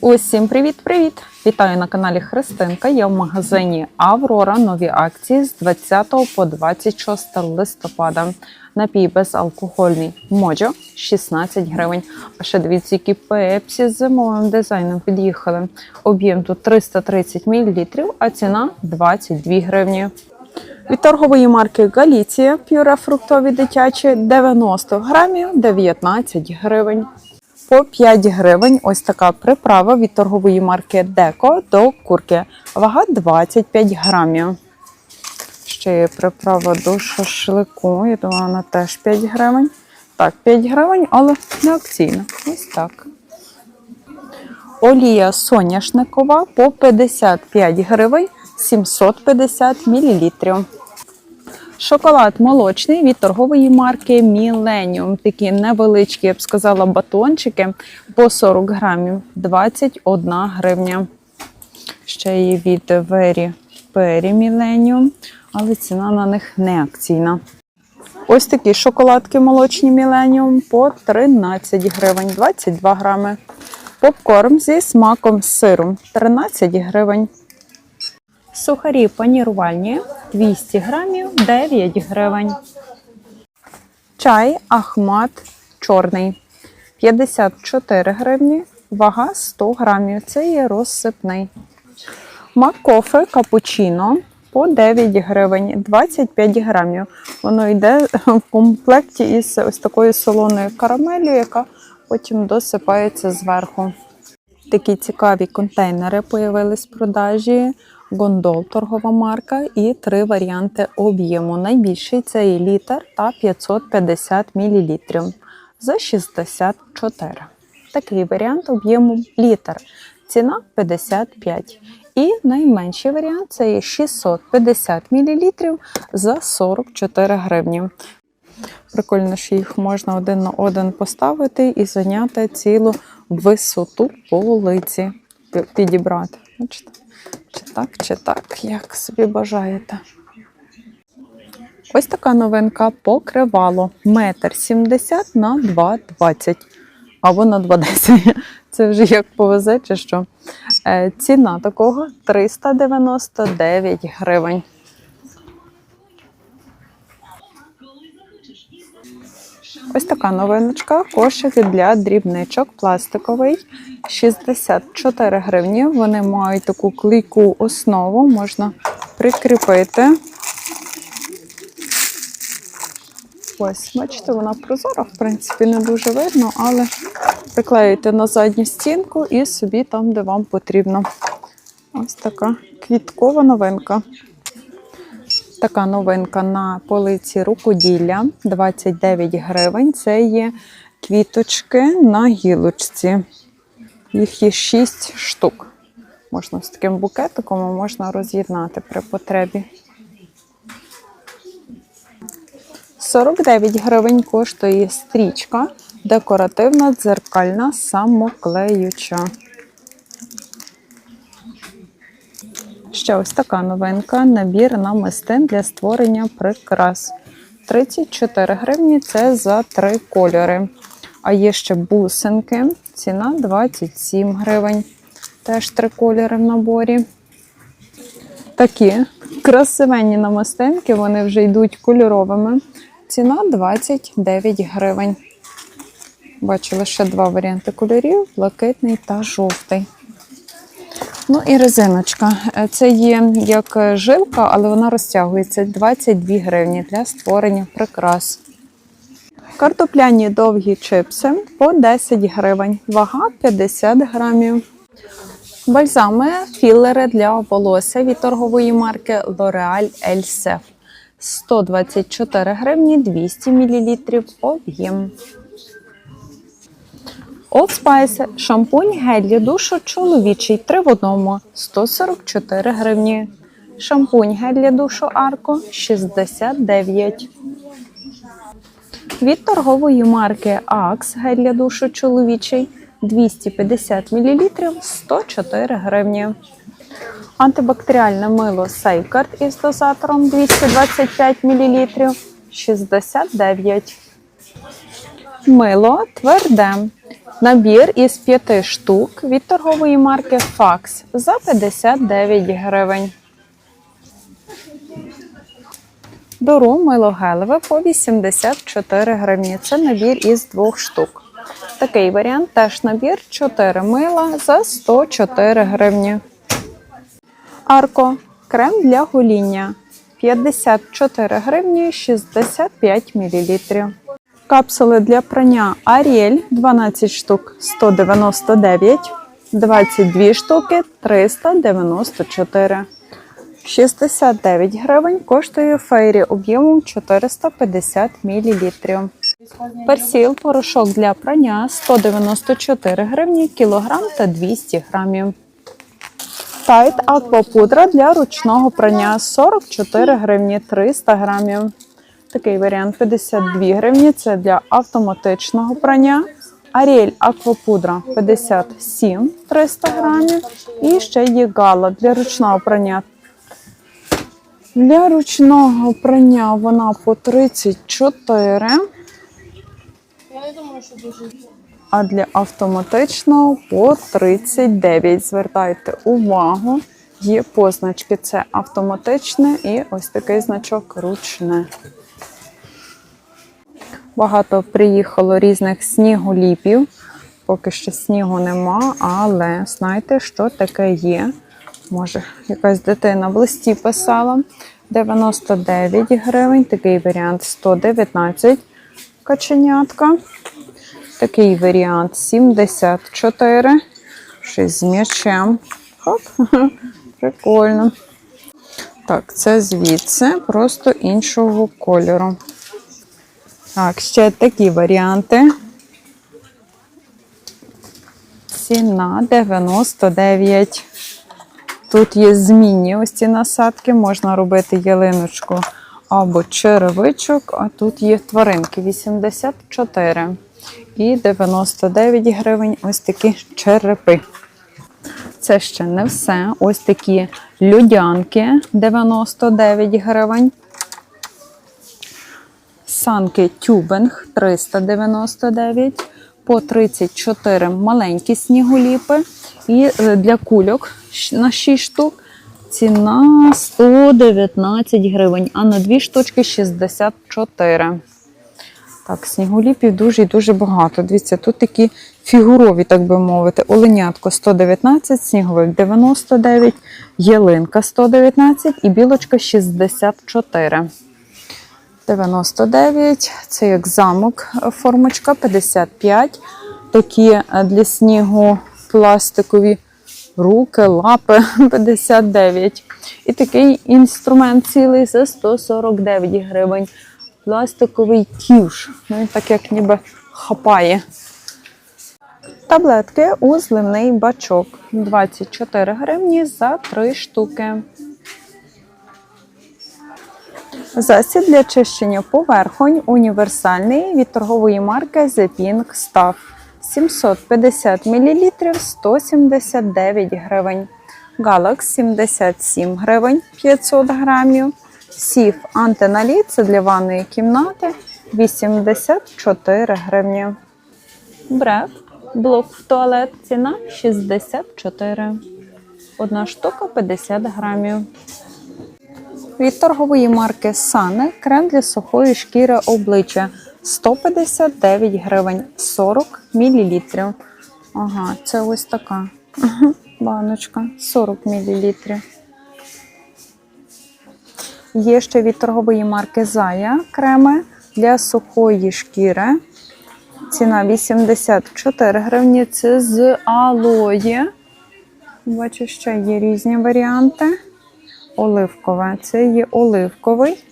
Усім привіт-привіт! Вітаю на каналі Христинка. Я в магазині Аврора. Нові акції з 20 по 26 листопада. Напій безалкогольний Моджо 16 гривень. А ще дивіться, які пепсі з зимовим дизайном під'їхали. Об'єм тут 330 мл, а ціна 22 гривні. Від торгової марки Галіція пюре фруктові дитячі 90 грамів 19 гривень. По 5 гривень ось така приправа від торгової марки Деко до курки. Вага 25 грамів. Ще є приправа до шашлику. Я думаю, вона теж 5 гривень. Так, 5 гривень, але не акційна. Ось так. Олія соняшникова по 55 гривень 750 мл. Шоколад молочний від торгової марки Millennium. Такі невеличкі, я б сказала, батончики по 40 грамів 21 гривня. Ще є від Very Perry Millennium, але ціна на них не акційна. Ось такі шоколадки молочні Millennium по 13 гривень 22 грами. Попкорн зі смаком сиру 13 гривень. Сухарі панірувальні 200 грамів 9 гривень. Чай Ахмат чорний 54 гривні, вага 100 грамів. Це є розсипний. Маккофе капучино по 9 гривень 25 грамів. Воно йде в комплекті із ось такою солоною карамелью, яка потім досипається зверху. Такі цікаві контейнери появились в продажі. Гондол торгова марка і три варіанти об'єму. Найбільший це і літр та 550 мл за 64. Такий варіант об'єму літр. Ціна 55. І найменший варіант це 650 мл за 44 гривні. Прикольно, що їх можна один на один поставити і зайняти цілу висоту полиці. Підібрати. Бачите? Чи так, чи так, як собі бажаєте. Ось така новинка покривало. Метр 70 на 2,20 або на 2,10. Це вже як повезе, чи що. Е, ціна такого 399 гривень. Ось така новиночка. Кошик для дрібничок пластиковий. 64 гривні. Вони мають таку клейку основу, можна прикріпити. Ось, бачите, вона прозора, в принципі, не дуже видно, але приклеюєте на задню стінку і собі там, де вам потрібно. Ось така квіткова новинка. Така новинка на полиці рукоділля 29 гривень. Це є квіточки на гілочці. Їх є 6 штук. Можна з таким букетиком можна роз'єднати при потребі. 49 гривень коштує стрічка, декоративна дзеркальна самоклеюча. Ще ось така новинка: набір намистин для створення прикрас. 34 гривні це за три кольори. А є ще бусинки. Ціна 27 гривень. Теж три кольори в наборі. Такі красивенні намистинки, вони вже йдуть кольоровими. Ціна 29 гривень. Бачу лише два варіанти кольорів: блакитний та жовтий. Ну і резиночка. Це є як жилка, але вона розтягується 22 гривні для створення прикрас. Картопляні довгі чипси по 10 гривень, вага 50 грамів. Бальзами, філери для волосся від торгової марки L'Oreal Elsef. 124 гривні 200 мл об'єм. Old шампунь гель для душу чоловічий 3 в одному 144 гривні. Шампунь гель для душу Арко 69. Від торгової марки Axe гель для душу чоловічий 250 мл 104 гривні. Антибактеріальне мило Сейкард із дозатором 225 мл 69. Мило тверде. Набір із п'яти штук від торгової марки Факс за 59 гривень. Беру мило гелеве по 84 гривні. Це набір із двох штук. Такий варіант теж набір 4 мила за 104 гривні. Арко крем для гоління 54 гривні 65 мл. Капсули для прання Ariel 12 штук 199, 22 штуки 394. 69 гривень коштує фейрі об'ємом 450 мл. Персіл порошок для прання 194 гривні кілограм та 200 грамів. Тайт аквапудра для ручного прання 44 гривні 300 грамів. Такий варіант 52 гривні. Це для автоматичного прання. Аріель аквапудра 57 300 грамів. І ще є гала для ручного прання. Для ручного прання вона по 34. А для автоматичного по 39. Звертайте увагу, є позначки: це автоматичне і ось такий значок ручне. Багато приїхало різних сніголіпів. Поки що снігу нема, але знаєте, що таке є. Може, якась дитина в листі писала. 99 гривень, такий варіант 119 каченятка. Такий варіант 74. Щось з м'ячем. Хоп, прикольно. Так, це звідси, просто іншого кольору. Так, ще такі варіанти. Ціна 99. Тут є змінні ось ці насадки, можна робити ялиночку або черевичок, а тут є тваринки 84 і 99 гривень ось такі черепи. Це ще не все. Ось такі людянки 99 гривень. Санки тюбинг 399, по 34 маленькі сніголіпи. І е, для кульок на 6 штук ціна 119 гривень, а на 2 штучки 64. Так, сніголіпів дуже і дуже багато. Дивіться, тут такі фігурові, так би мовити. Оленятко 119, сніговик 99, ялинка 119 і білочка 64. 99, це як замок е, формочка 55. Такі е, для снігу пластикові руки, лапи 59. І такий інструмент цілий за 149 гривень. Пластиковий ківш. Ну, він так як ніби хапає. Таблетки у зливний бачок 24 гривні за 3 штуки. Засіб для чищення поверхонь універсальний від торгової марки The Pink Stuff. 750 мл 179 гривень. Галакс 77 гривень 500 грамів. Сіф антиналіт це для ванної кімнати 84 гривні. Бреф блок в туалет ціна 64. Одна штука 50 грамів. Від торгової марки Сане крем для сухої шкіри обличчя 159 гривень 40 мл. Ага, це ось така баночка 40 мл. Є ще від торгової марки Зая креми для сухої шкіри. Ціна 84 гривні. Це з алої. Бачу, ще є різні варіанти. Оливкове. Це є оливковий.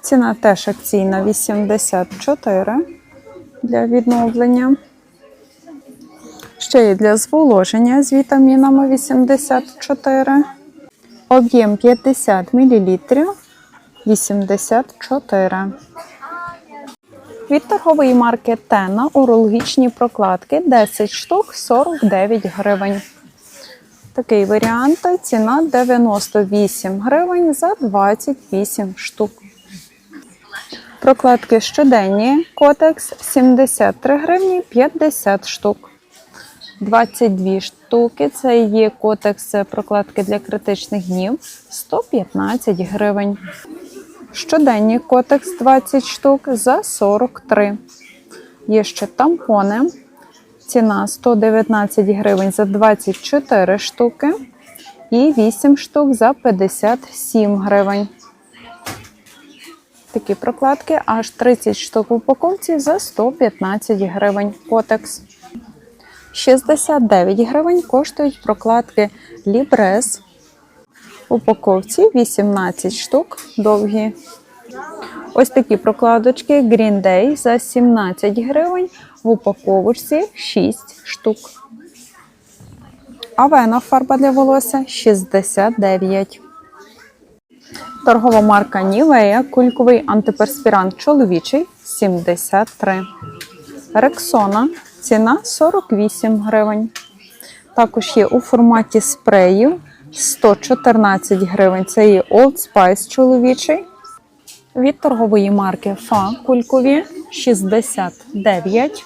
Ціна теж акційна 84 для відновлення. Ще є для зволоження з вітамінами 84. Об'єм 50 мл 84. Від торгової марки Тена урологічні прокладки 10 штук 49 гривень. Такий варіант. Ціна 98 гривень за 28 штук. Прокладки щоденні Котекс 73 гривні 50 штук. 22 штуки. Це є котекс прокладки для критичних днів 115 гривень. Щоденні котекс 20 штук за 43. Є ще тампони. Ціна 119 гривень за 24 штуки. І 8 штук за 57 гривень. Такі прокладки аж 30 штук в упаковці за 115 гривень. Котекс. 69 гривень коштують прокладки Libres. Упаковці 18 штук довгі. Ось такі прокладочки Green Day за 17 гривень. В упаковочці 6 штук. Авена фарба для волосся 69. Торгова марка Нівея, кульковий антиперспірант чоловічий 73. Рексона ціна 48 гривень. Також є у форматі спреїв 114 гривень. Це є Old Spice чоловічий. Від торгової марки Фа кулькові 69.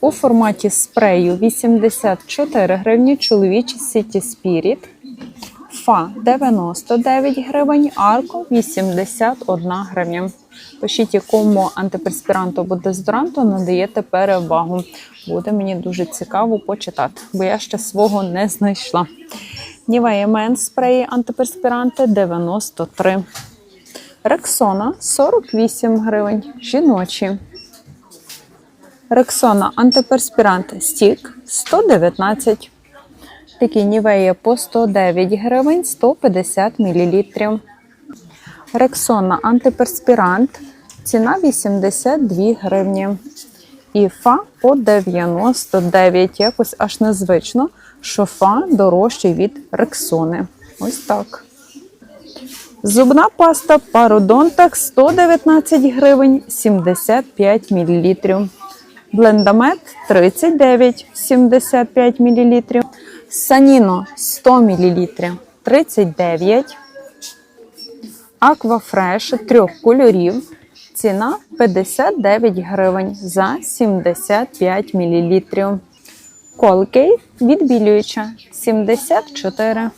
У форматі спрею 84 гривні. Чоловічий City Spirit. Фа 99 гривень, арко 81 гривня. Пишіть, якому антиперспіранту або дезодоранту надаєте перевагу. Буде мені дуже цікаво почитати, бо я ще свого не знайшла. Нівея Мен спреї антиперспіранти 93. Рексона 48 гривень. Жіночі. Рексона антиперспірант стік 119. Такі нівеї по 109 гривень 150 мл. Рексона антиперспірант. Ціна 82 гривні. І фа по 99. Якось аж незвично, що фа дорожчий від рексони. Ось так. Зубна паста Пародонтак 119 гривень 75 мл. Блендамет 39 75 мл. Саніно 100 мл 39. Аквафреш трьох кольорів. Ціна 59 гривень за 75 мл. Колкейт відбілююча 74.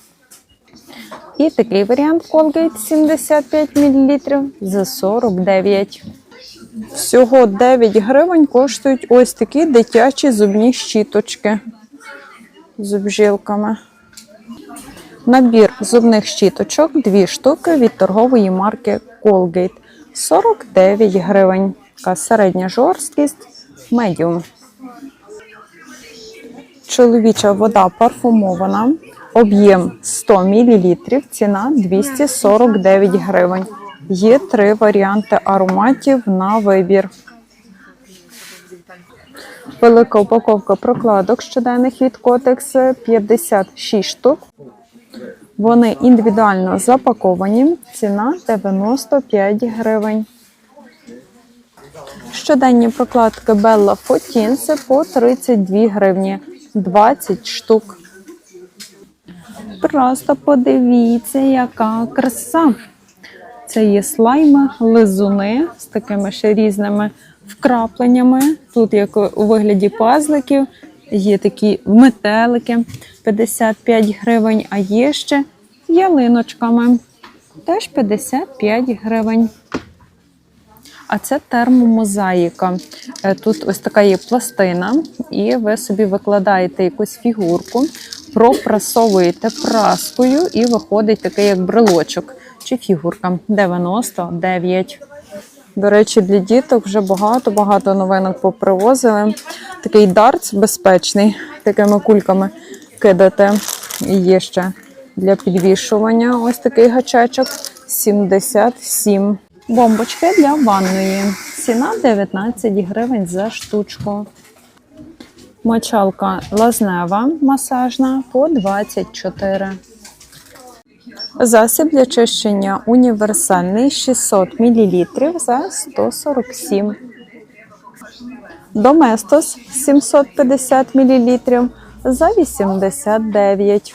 І такий варіант Colgate 75 мл за 49. Всього 9 гривень коштують ось такі дитячі зубні щіточки з обжилками. Набір зубних щіточок 2 штуки від торгової марки Colgate 49 гривень. Середня жорсткість медіум. Чоловіча вода парфумована. Об'єм 100 мл, ціна 249 гривень. Є три варіанти ароматів на вибір. Велика упаковка прокладок щоденних від Kotex 56 штук. Вони індивідуально запаковані. Ціна 95 гривень. Щоденні прокладки Bella Fotins по 32 гривні. 20 штук. Просто подивіться, яка краса. Це є слайми, лизуни з такими ще різними вкрапленнями. Тут, як у вигляді пазликів, є такі метелики 55 гривень, а є ще ялиночками. Теж 55 гривень. А це термомозаїка. Е, Тут ось така є пластина, і ви собі викладаєте якусь фігурку, пропрасовуєте праскою, і виходить такий як брелочок чи фігурка 99. До речі, для діток вже багато-багато новинок попривозили. Такий дартс безпечний, такими кульками кидати. І є ще для підвішування ось такий гачечок 77. Бомбочки для ванної. Ціна 19 гривень за штучку. Мочалка лазнева масажна по 24. Засіб для чищення універсальний 600 мл за 147. Доместос 750 мл за 89.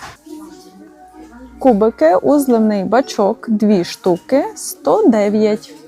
Кубики, узливний бачок 2 штуки 109.